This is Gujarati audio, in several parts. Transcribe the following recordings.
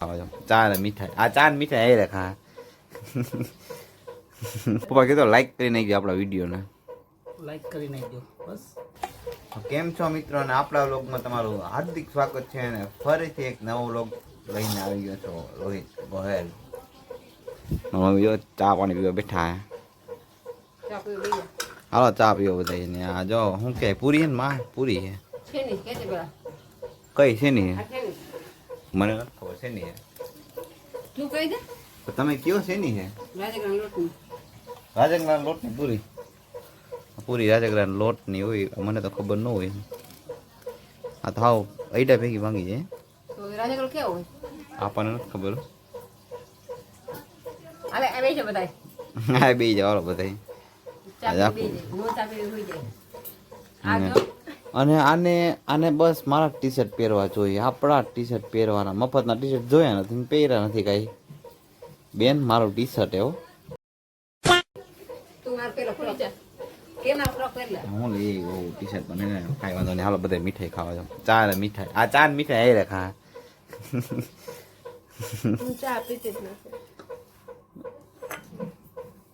જાવ મીઠાઈ આ ચાર મીઠાઈ એ ખા પપ્પા કીધું લાઈક કરી નાખજો આપણા વિડીયોને લાઈક કરી નાખજો બસ કેમ છો મિત્રો અને આપણા વ્લોગમાં તમારું હાર્દિક સ્વાગત છે અને ફરીથી એક નવો વ્લોગ લઈને આવી ગયો છો રોહિત ગોહેલ મમ્મી ચા પાણી પીવા બેઠા હે હાલો ચા પીવો બધા ને આ જો શું કે પૂરી ને માં પૂરી છે કઈ છે ની મને? ખબર છે નહીં તું કહી દે. તો તમે કયો છે નહીં હે રાજગરાન લોટની. પૂરી? પૂરી રાજગરાન લોટની હોય મને તો ખબર ન હોય. આ તો હાવ અઈડા ભેગી માંગી છે. તો રાજગરો કેવો હોય? આપણને નથી ખબર. અલે આ બેજો બધાય. હા બે જવાલો બધા ચા આજા પી બેસે નો ચા પી હોઈ જાય. આ અને આને આને બસ મારા ટી શર્ટ પહેરવા જોઈએ. આપણા ટી શર્ટ પહેરવાના. મફતના ટી શર્ટ જોયા નથી પહેર્યા નથી કાંઈ. બેન મારું ટી શર્ટ એવો હું લઈ ઓ ટી શર્ટ બને કાંઈ વાંધો નહીં. હાલો બધા મીઠાઈ ખાવા જાઉં ચા ને મીઠાઈ. આ ચા ને મીઠાઈ આવી ખા.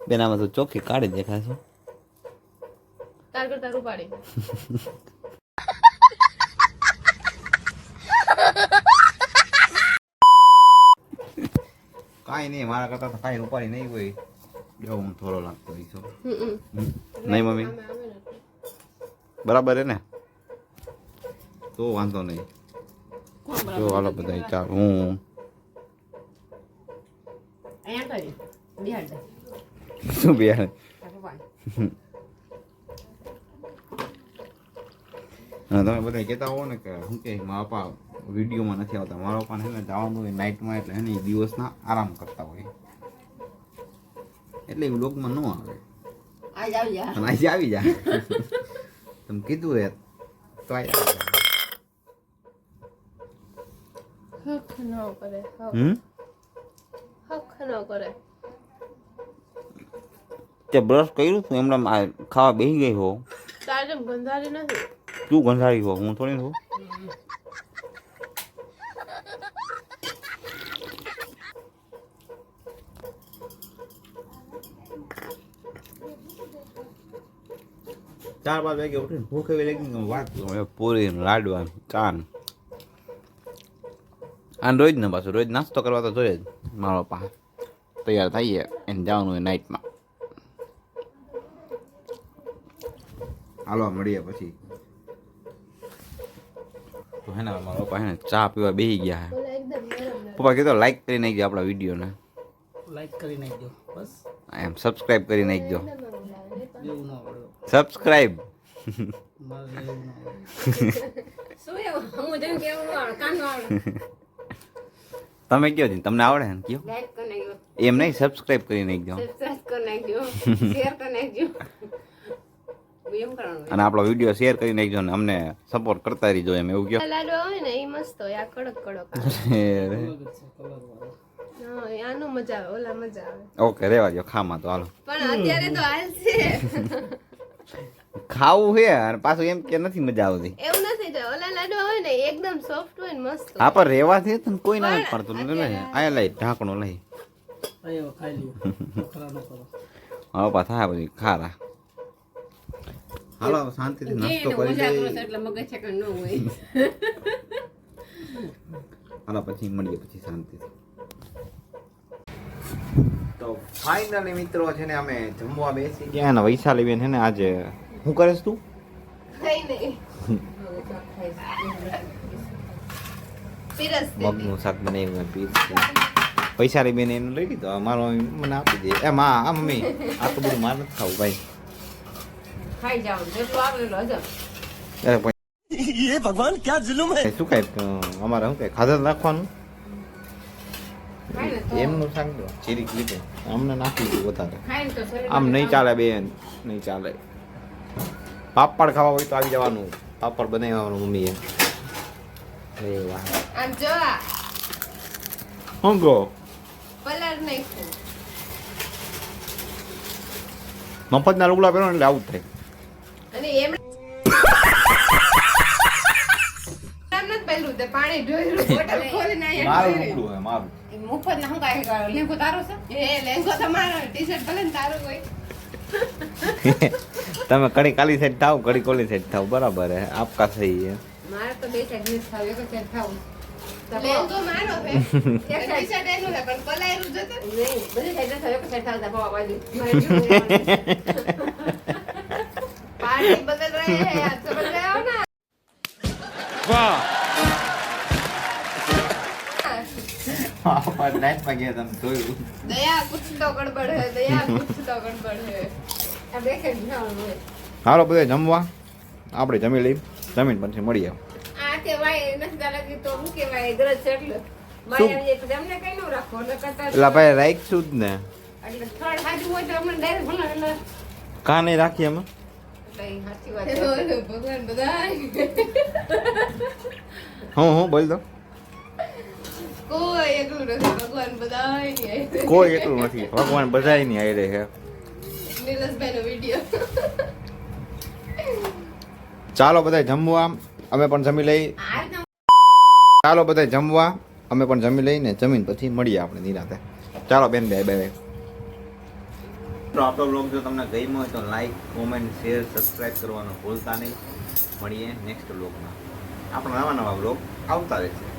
બેન આમાં તો ચોખ્ખી કાઢી દેખાશે તાર કરતા રૂપાડી કાંઈ નહીં મારા કરતા તો કાંઈ ઉપાડી નહીં હોય. જો હું થોડો લાગતો છું નહીં મમ્મી? બરાબર હે ને? તો વાંધો નહીં. જો હાલો બધા ચા હું. શું બિહાર? તમે બધા કહેતા હો ને કે શું કે મારા પપ્પા વિડીયોમાં નથી આવતા. મારો પણ છે ને જવાનું હોય નાઇટમાં એટલે એને દિવસના આરામ કરતા હોય. એટલે એ લોકમાં ન આવે. આજ આવી જા. પણ આજે આવી જાય તમે કીધું રે તો આવી તે બ્રશ કર્યું તું એમણે ખાવા બેસી ગઈ હો. તાર ગંધારી નથી. તું ગંધારી હો હું થોડી હો. ચાર પાંચ વાગે ઉઠીને ભૂખ એવી લાગી વાત પૂરી લાડવા ચાન. અને રોજ ને પાછું રોજ નાસ્તો કરવા તો જોઈએ જ મારો પાસે તૈયાર થઈએ એને જવાનું હોય નાઇટમાં હાલો મળીએ પછી. તો હે ને મારા પપ્પા હે ને ચા પીવા બેસી ગયા હે. પપ્પા કીધો લાઈક કરી નાખજો આપણા વિડીયોને લાઈક કરી નાખજો બસ. એમ સબસ્ક્રાઈબ કરી નાખજો. સબસ્ક્રાઇબ તમે કયો છો? તમને આવડે ને કયો? એમ નહીં સબસ્ક્રાઇબ કરી નાખજો સબસ્ક્રાઇબ કરી નાખજો શેર કરી નાખજો એમ કરવાનું અને આપણો વીડિયો શેર કરી નાખજો ને અમને સપોર્ટ કરતા રહીજો એમ એવું કયો? આ લાડવા હોય ને એ મસ્ત હોય આ કડક કડક હા આનું મજા આવે ઓલા મજા આવે. ઓકે રેવા દો ખામાં તો હાલો. પણ અત્યારે તો હાલ છે. ખાવું છે અને પાછું એમ કે નથી મજા આવતી. એવું નથી તો ઓલા લાડવા હોય ને એકદમ સોફ્ટ હોય ને મસ્ત હા પણ રેવા રેવાથી તને કોઈ ના પડતું નથી ને આયા લઈ ઢાંકણો લઈ. અહીંયા ખાઈ લ્યો. ખરા ન કરો હવે પછી ખારા. હાલો શાંતિથી નાસ્તો કરી દઈએ. એટલે મગજ છે કે ન હોય. હાલો પછી મળીએ પછી શાંતિથી. તો ફાઇનલી મિત્રો છે ને અમે જમવા બેસી ગયા ને વૈશાલી બેન છે ને આજે શું કરે તું? મગનું શાક બનાવ્યું પીસ વૈશાલી બેન એને લઈ લીધો. મારો મને આપી દે. એ મા આ મમ્મી આ તો બધું માર નથી ખાવું ભાઈ. ખાઈ ભગવાન ક્યાં જુલુમ શું કઈ અમારે શું કઈ ખાધર રાખવાનું? એમનું દો ચીરી લીધું અમને નાખી દીધું વધારે. આમ નહીં ચાલે બેન નહીં ચાલે. પાપડ ખાવા હોય તો આવી જવાનું. પાપડ બનાવવાનું મમ્મીએ. એ વાહ. આમ જો હું ગો કલર નાખ્યું. મફતના લુગડા પહેરો એટલે આવું થાય. અને એમ એમ નથી પહેલું પાણી ઢોળ્યું બોટલ મારું. ઉપડું હે મારું. મફત ના હું કાંઈ લેંગો તારો છે? એ લેંગો તમારો ટી શર્ટ ભલે તારો હોય. તમે કડી કાલી સાઈડ થાવ કડી કોલી સાઈડ થાવ. બરાબર હે આપકા સહી હે મારે તો બે સાઈડ થાવ એક સાઈડ થાવ. લેંગો મારો હે એક ટી શર્ટ એનું હે પણ પલાયરું જતો નહીં બધી સાઈડ થાવ એક સાઈડ થાવ દબાવા બાજુ. મારે પાર્ટી બદલ રહે હે યાર. જોયું હાલો બધે જમવા આપણે જમી લઈ જમીન પછી મળીએ આ ભાઈ રાખશું જ ને કા નહીં રાખીએ અમે હું હું બોલ દો એકલું નથી ભગવાન બધા કોઈ એટલું નથી ભગવાન બધાયની આયરે છે. નીરજભાઈ નો વીડિયો. ચાલો બધા જમવા અમે પણ જમી લઈ. ચાલો બધા જમવા અમે પણ જમી લઈને જમીન પછી મળીએ આપણે નિરાતે. ચાલો બેન બે બે તો આપણો બ્લોગ જો તમને ગમ્યો હોય તો લાઈક કોમેન્ટ શેર સબસ્ક્રાઈબ કરવાનું ભૂલતા નહીં. મળીએ નેક્સ્ટ બ્લોગમાં આપણા નવા નવા બ્લોગ આવતા રહેશે.